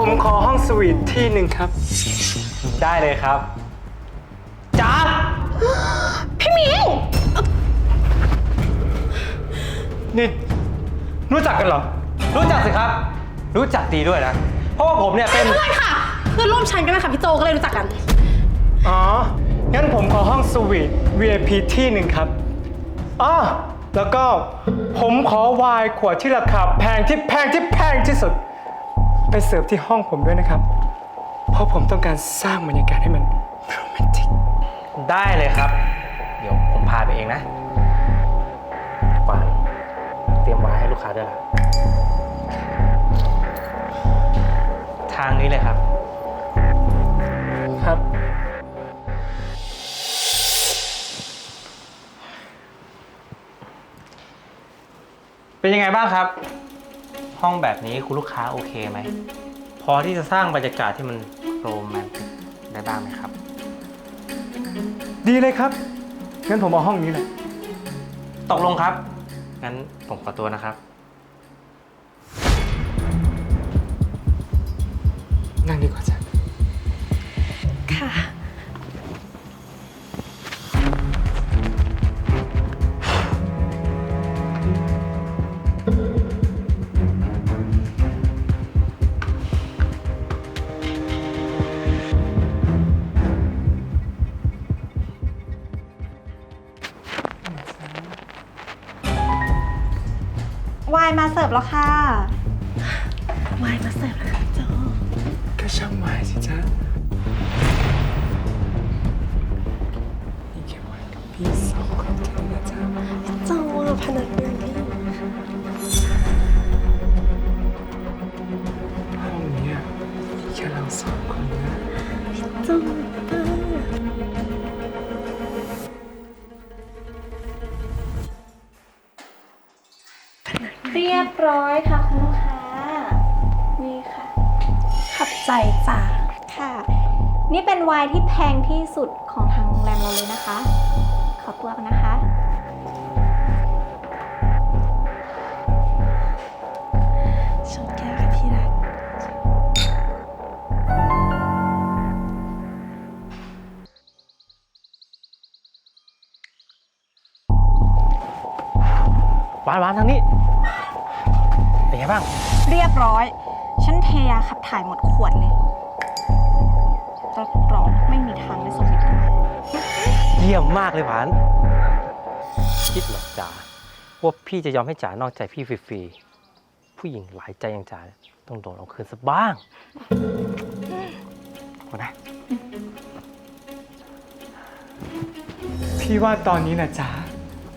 ผมขอห้องสวีทที่หนึ่งครับ ได้เลยครับจ้าพี่มิงนี่ รู้จักกันเหรอ รู้จักสิครับ รู้จักดีด้วยนะ เพราะว่าผมเนี่ยเป็น เพื่อนค่ะ เพื่อนร่วมชั้นกันนะคะพี่โจก็เลยรู้จักกัน อ๋อ งั้นผมขอห้องสวีท VIP ที่หนึ่งครับอ๋อแล้วก็ผมขอไวน์ขวดที่ราคาแพงที่แพงที่แพงที่สุด ไปเสิร์ฟที่ห้องผมด้วยนะครับ เพราะผมต้องการสร้างบรรยากาศให้มันโรแมนติก ได้เลยครับ เดี๋ยวผมพาไปเองนะปานเตรียมไว้ให้ลูกค้าด้วยล่ะ ทางนี้เลยครับ ครับ เป็นยังไงบ้างครับ ห้องแบบนี้คุณลูกค้าโอเคไหม พอที่จะสร้างบรรยากาศที่มันโรแมนติกได้บ้างไหมครับ ดีเลยครับ งั้นผมเอาห้องนี้แหละตกลงครับ งั้นผมขอตัวนะครับ นั่งดีกว่า วายมาเสิร์ฟแล้วค่ะไวน์มาเสิร์ฟแล้วค่ะพี่โจก็ช่างไม้สิจ๊ะนี่แค่ไว้กับพี่สองคนเท่านั้นนะจ๊ะ โจอะพนักงานนี่ เรียบร้อยค่ะคุณลูกค้า นี่ค่ะ ขับใจจ้าค่ะ นี่เป็นไวน์ที่แพงที่สุดของทางโรงแรมเราเลยนะคะ ขอตัวกันนะคะ ชนแก้วค่ะที่รัก หวานหวานทางนี้เป็นไง บ้าง เรียบร้อย ฉันเทยาขับถ่ายหมดขวดเลยรับรองไม่มีทางได้สมเด็จกันเยี่ยมมากเลยหวาน คิดเหรอจ๋าว่าพี่จะยอมให้จ๋านอกใจพี่ฟรีๆผู้หญิงหลายใจอย่างจ๋าต้องโดนเอาคืนสักบ้างมานะพี่ว่าตอนนี้นะจ๊ะ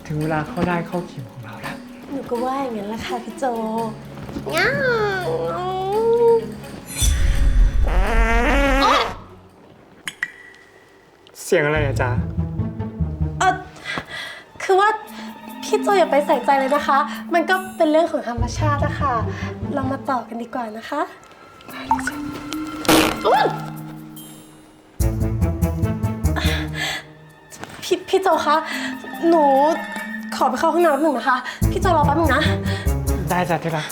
ถึงเวลาเข้าได้เข้าคิวของเราแล้วหนูก็ว่าอย่างนั้นแหละค่ะพี่โจ เสียงอะไรอะจ๊ะ เออคือว่าพี่โจอย่าไปใส่ใจเลยนะคะ มันก็เป็นเรื่องของธรรมชาติอะค่ะเรามาต่อกันดีกว่านะคะอุ๊ยพี่พี่โจคะ หนูขอไปเข้าห้องน้ำแป๊บหนึ่งนะคะ พี่โจรอแป๊บหนึงนะ ได้จ้ะที่รัก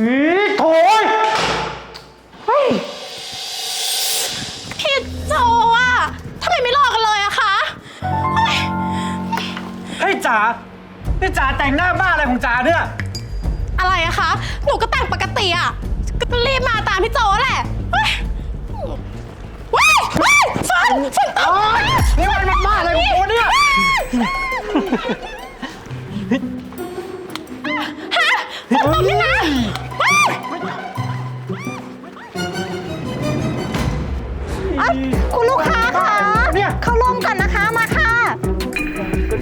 อีโถยพี่โจอะทำไมไม่รอกันเลยอะคะเฮ้ยเฮ้ยจ๋านี่จ๋าแต่งหน้าบ้าอะไรของจ๋าเนี่ย อะไรอะคะ หนูก็แต่งปกติอะก็รีบมาตามพี่โจแหละเฮ้ยเว้ยเว้ยฝนฝนตกนี่มันบ้าอะไรของกูเนี่ยฮะฝนตกนี่นะเฮ้ย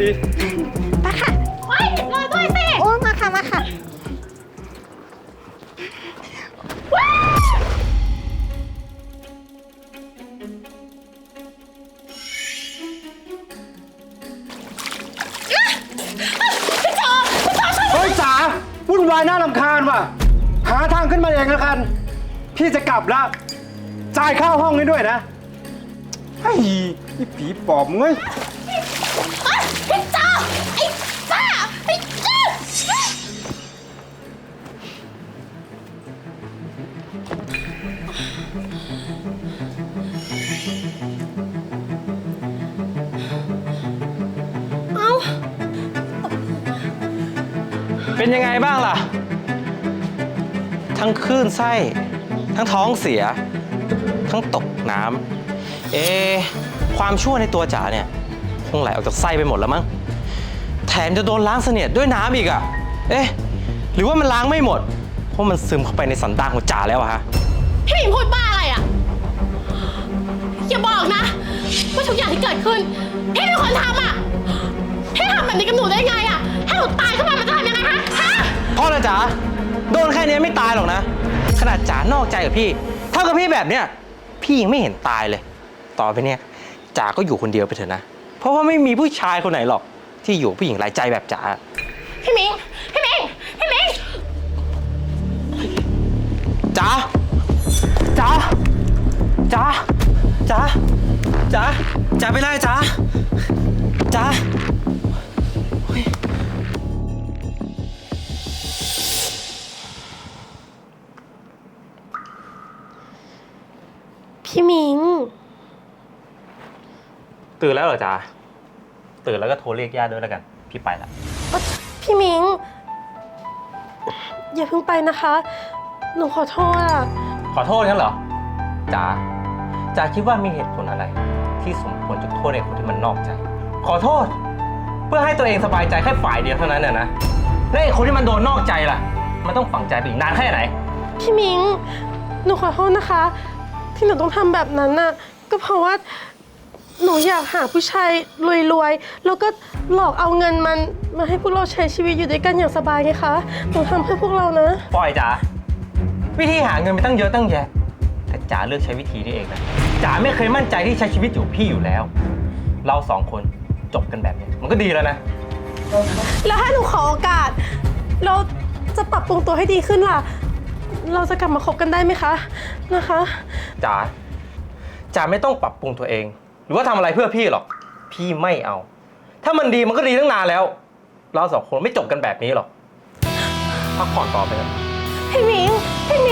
ดีไค่ะไปาลอยด้วยสิโอ้มาค่ะมาค่ะว้ายเฮ้ยจ๋าวุ่นวายน่าลำคาญว่ะ หาทางขึ้นมาเองแล้วกัน พี่จะกลับละจ่ายค่าห้องนี้ด้วยนะไอ้อีผีปอบมงเอ้ย ไอ้จ้าไอ้จ้าไอ้จ้าเอ้าเป็นยังไงบ้างล่ะ ทั้งคลื่นไส้ ทั้งท้องเสีย ทั้งตกน้ำเอะความชั่วในตัวจ๋าเนี่ย คงไหลออกจากไส้ไปหมดแล้วมั้ง แถมจะโดนล้างเสนียดด้วยน้ำอีกอะเอ๊ะ หรือว่ามันล้างไม่หมด เพราะมันซึมเข้าไปในสันดานของจ๋าแล้วอะฮะ พี่หมิงพูดบ้าอะไรอะ อย่าบอกนะ ว่าทุกอย่างที่เกิดขึ้น พี่เป็นคนทำอะ พี่ทำแบบนี้กับหนูได้ไงอะ ถ้าหนูตายขึ้นมามันจะทำยังไงฮะฮะ พ่อนะจ๋าโดนแค่นี้ไม่ตายหรอกนะ ขนาดจ๋านอกใจกับพี่ เท่ากับพี่แบบเนี้ยพี่ยังไม่เห็นตายเลย ต่อไปเนี่ยจ๋าก็อยู่คนเดียวไปเถอะนะ เพราะว่าไม่มีผู้ชายคนไหนหรอก ที่อยู่กับผู้หญิงหลายใจแบบจ๋า พี่หมิง พี่หมิง พี่หมิง จ๋า จ๋า จ๋า จ๋า จ๋า จ๋าไปเลยจ๋า จ๋าพี่หมิง ตื่นแล้วเหรอจ๋าตื่นแล้วก็โทรเรียกญาติด้วยแล้วกัน พี่ไปละพี่หมิง อย่าเพิ่งไปนะคะ หนูขอโทษอะขอโทษงั้นเหรอจ๋าจ๋าคิดว่ามีเหตุผลอะไร ที่สมควรจะโทษไอ้คนที่มันนอกใจ ขอโทษ เพื่อให้ตัวเองสบายใจแค่ฝ่ายเดียวเท่านั้นน่ะนะและไอ้คนที่มันโดนนอกใจล่ะ มันต้องฝังใจไปอีกนานแค่ไหน พี่หมิง หนูขอโทษนะคะ ที่หนูต้องทำแบบนั้นน่ะ ก็เพราะว่า หนูอยากหาผู้ชายรวยๆ แล้วก็หลอกเอาเงินมันมาให้พวกเราใช้ชีวิตอยู่ด้วยกันอย่างสบายไงคะ หนูทำเพื่อพวกเรานะปล่อยจ๋าวิธีหาเงินไปตั้งเยอะตั้งแยะ แต่จ๋าเลือกใช้วิธีนี้เองนะจ๋าไม่เคยมั่นใจที่ใช้ชีวิตอยู่กับพี่อยู่แล้ว เราสองคนจบกันแบบนี้มันก็ดีแล้วนะ แล้วถ้าหนูขอโอกาส เราจะปรับปรุงตัวให้ดีขึ้นล่ะ เราจะกลับมาคบกันได้ไหมคะ นะคะ จ๋าจ๋าไม่ต้องปรับปรุงตัวเอง หรือว่าทำอะไรเพื่อพี่หรอก พี่ไม่เอา ถ้ามันดีมันก็ดีตั้งนานแล้ว เราสองคนไม่จบกันแบบนี้หรอกพักผ่อนต่อไปเถอะพี่มิงพี่มิ